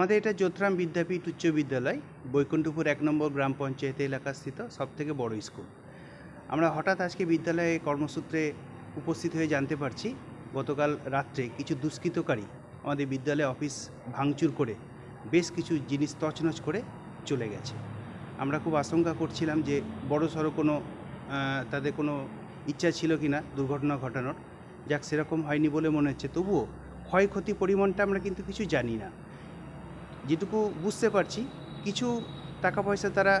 আমাদের এটা যোথরাম বিদ্যাপীঠ উচ্চ বিদ্যালয়, বৈকুণ্ঠপুর এক নম্বর গ্রাম পঞ্চায়েত এলাকাস্থিত সবথেকে বড় স্কুল। আমরা হঠাৎ আজকে বিদ্যালয়ে কর্মসূত্রে উপস্থিত হয়ে জানতে পারছি, গতকাল রাত্রে কিছু দুষ্কৃতকারী আমাদের বিদ্যালয়ে অফিস ভাঙচুর করে বেশ কিছু জিনিস তছনছ করে চলে গেছে। আমরা খুব আশঙ্কা করছিলাম যে বড় সড়ো কোনো তাদের কোনো ইচ্ছা ছিল কি না দুর্ঘটনা ঘটানোর। যাক, সেরকম হয়নি বলে মনে হচ্ছে। তবুও ক্ষয়ক্ষতি পরিমাণটা আমরা কিন্তু কিছু জানি না। যেটুকু বুঝতে পারছি, কিছু টাকা পয়সা তারা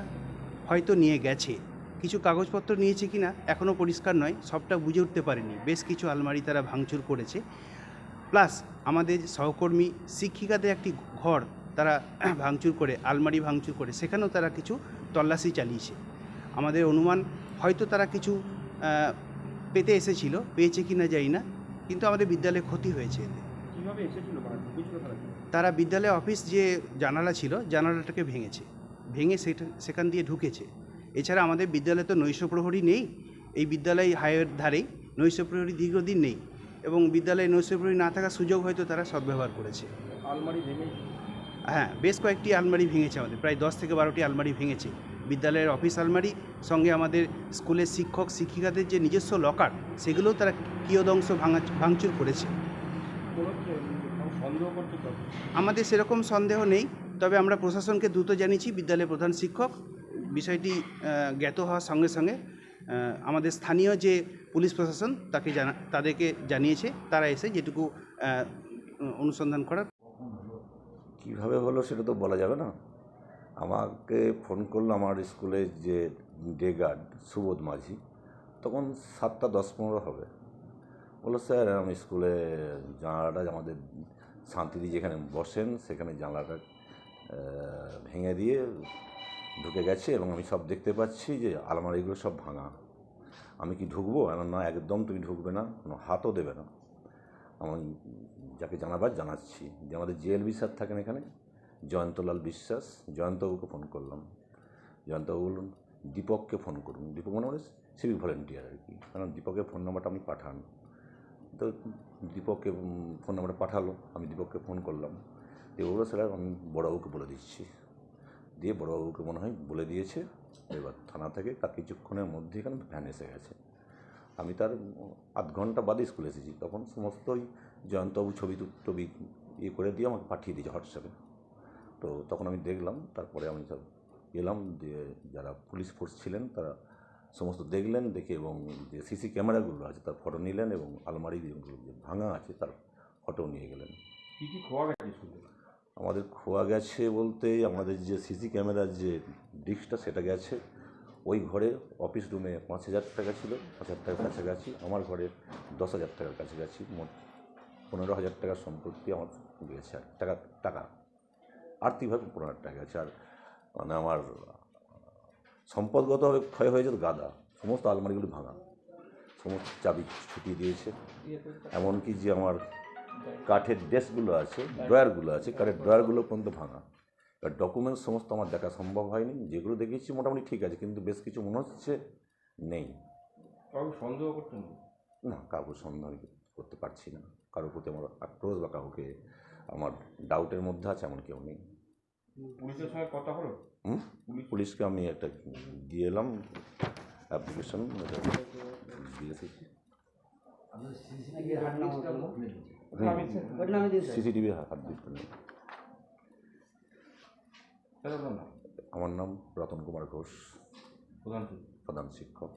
হয়তো নিয়ে গেছে। কিছু কাগজপত্র নিয়েছে কি না এখনও পরিষ্কার নয়, সবটা বুঝে উঠতে পারেনি। বেশ কিছু আলমারি তারা ভাঙচুর করেছে। প্লাস আমাদের সহকর্মী, শিক্ষিকাদের একটি ঘর তারা ভাঙচুর করে, আলমারি ভাঙচুর করে, সেখানেও তারা কিছু তল্লাশি চালিয়েছে। আমাদের অনুমান, হয়তো তারা কিছু পেতে এসেছিল, পেয়েছে কি না জানি না, কিন্তু আমাদের বিদ্যালয়ে ক্ষতি হয়েছে এতে। তারা বিদ্যালয় অফিস যে জানালা ছিল জানালাটাকে ভেঙেছে। ভেঙে সেটা সেখান দিয়ে ঢুকেছে। এছাড়া আমাদের বিদ্যালয়ে তো নৈশ প্রহরী নেই। এই বিদ্যালয় হাইওয়ের ধারেই নৈশ প্রহরী দীর্ঘদিন নেই এবং বিদ্যালয়ে নৈশ প্রহরী না থাকার সুযোগ হয়তো তারা সদ্ব্যবহার করেছে। আলমারি ভেঙে হ্যাঁ বেশ কয়েকটি আলমারি ভেঙেছে আমাদের। প্রায় দশ থেকে বারোটি আলমারি ভেঙেছে। বিদ্যালয়ের অফিস আলমারি সঙ্গে আমাদের স্কুলের শিক্ষক শিক্ষিকাদের যে নিজস্ব লকার সেগুলোও তারা কিয়দংশ ভাঙা ভাঙচুর করেছে। আমাদের সেরকম সন্দেহ নেই, তবে আমরা প্রশাসনকে দ্রুত জানিয়েছি, বিদ্যালয়ের প্রধান শিক্ষক। বিষয়টি জ্ঞাত হওয়ার সঙ্গে সঙ্গে আমাদের স্থানীয় যে পুলিশ প্রশাসন, তাকে জানা, তাদেরকে জানিয়েছে, তারা এসে যেটুকু অনুসন্ধান করার। কীভাবে হলো সেটা তো বলা যাবে না। আমাকে ফোন করল আমার স্কুলের যে ডে গার্ড, সুবোধ মাঝি, তখন সাতটা দশ পনেরো হবে। বলল স্যার আমি স্কুলে জানালাটা আমাদের শান্তিদি যেখানে বসেন সেখানে জানলাটা ভেঙে দিয়ে ঢুকে গেছে এবং আমি সব দেখতে পাচ্ছি যে আলমারিগুলো সব ভাঙা। আমি কি ঢুকবো? বললাম, না একদম তুমি ঢুকবে না কোনো হাতও দেবে না। আমি যাকে জানাবার জানাচ্ছি যে আমাদের জিএলবি স্যার থাকেন এখানে জয়ন্তলাল বিশ্বাস। জয়ন্তবাবুকে ফোন করলাম। জয়ন্তবাবু বলুন দীপককে ফোন করুন। দীপক মানে মানে সিভিক ভলেন্টিয়ার আর কি। কারণ দীপকের ফোন নাম্বারটা আমি পাঠান। তো দীপককে ফোন নাম্বারটা পাঠালো, আমি দীপককে ফোন করলাম। দিয়ে বলল স্যার, আমি বড়বাবুকে বলে দিচ্ছি। দিয়ে বড়বাবুকে মনে হয় বলে দিয়েছে। এবার থানা থেকে তার কিছুক্ষণের মধ্যে এখানে ভ্যান এসে গেছে। আমি তার আধ ঘণ্টা বাদে স্কুলে এসেছি। তখন সমস্ত ওই জয়ন্তবাবু ছবি টবি ইয়ে করে দিয়ে আমাকে পাঠিয়ে দিয়েছে হোয়াটসঅ্যাপে। তো তখন আমি দেখলাম, তারপরে আমি সব এলাম দিয়ে যারা পুলিশ ফোর্স ছিলেন, তারা সমস্ত দেখলেন দেখে এবং যে সিসি ক্যামেরাগুলো আছে তার ফটো নিলেন এবং আলমারি যেগুলো যে ভাঙা আছে তার ফটো নিয়ে গেলেন। কি কি খোয়া গেছে আমাদের খোয়া গেছে বলতে আমাদের যে সিসি ক্যামেরার যে ডিস্কটা সেটা গেছে। ওই ঘরে অফিস রুমে পাঁচ হাজার টাকা ছিল পাঁচ হাজার টাকার কাছাকাছি। আমার ঘরে দশ হাজার টাকার কাছাকাছি মোট পনেরো হাজার টাকার সম্পত্তি আমার গেছে আর টাকা টাকা। আর্থিকভাবে পনেরো হাজার টাকা গেছে। আর মানে আমার সম্পদগতভাবে ক্ষয় হয়েছে তো গাদা। সমস্ত আলমারিগুলি ভাঙা। সমস্ত চাবি ছুটিয়ে দিয়েছে। এমনকি যে আমার কাঠের ডেস্কগুলো আছে ড্রয়ারগুলো আছে কাঠের ড্রয়ারগুলো পর্যন্ত ভাঙা। এবার ডকুমেন্টস সমস্ত আমার দেখা সম্ভব হয়নি। যেগুলো দেখেছি মোটামুটি ঠিক আছে কিন্তু বেশ কিছু মনে হচ্ছে নেই। কাউকে সন্দেহ করছেন না কাউকে সন্দেহ আমি করতে পারছি না। কারোর প্রতি আমার আক্রোশ বা কাউকে আমার ডাউটের মধ্যে আছে এমন কেউ নেই। পুলিশের সঙ্গে কথা হলো? পুলিশকে আমি একটা দিয়ে এলাম অ্যাপ্লিকেশন দিয়ে এসেছি সিসিটিভি হাত স্যার আমার নাম রতন কুমার ঘোষ। প্রধান প্রধান শিক্ষক।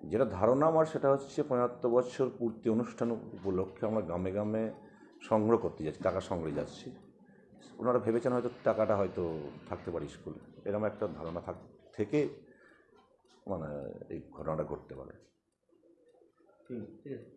যেটা ধারণা আমার সেটা হচ্ছে পঁচাত্তর বছর পূর্তি অনুষ্ঠান উপলক্ষে আমরা গ্রামে গ্রামে সংগ্রহ করতে যাচ্ছি টাকা সংগ্রহে যাচ্ছি। ওনারা ভেবেছেন হয়তো টাকাটা হয়তো থাকতে পারে স্কুলে। এরকম একটা ধারণা থাক থেকে মানে এই ঘটনাটা ঘটতে পারে। ঠিক আছে,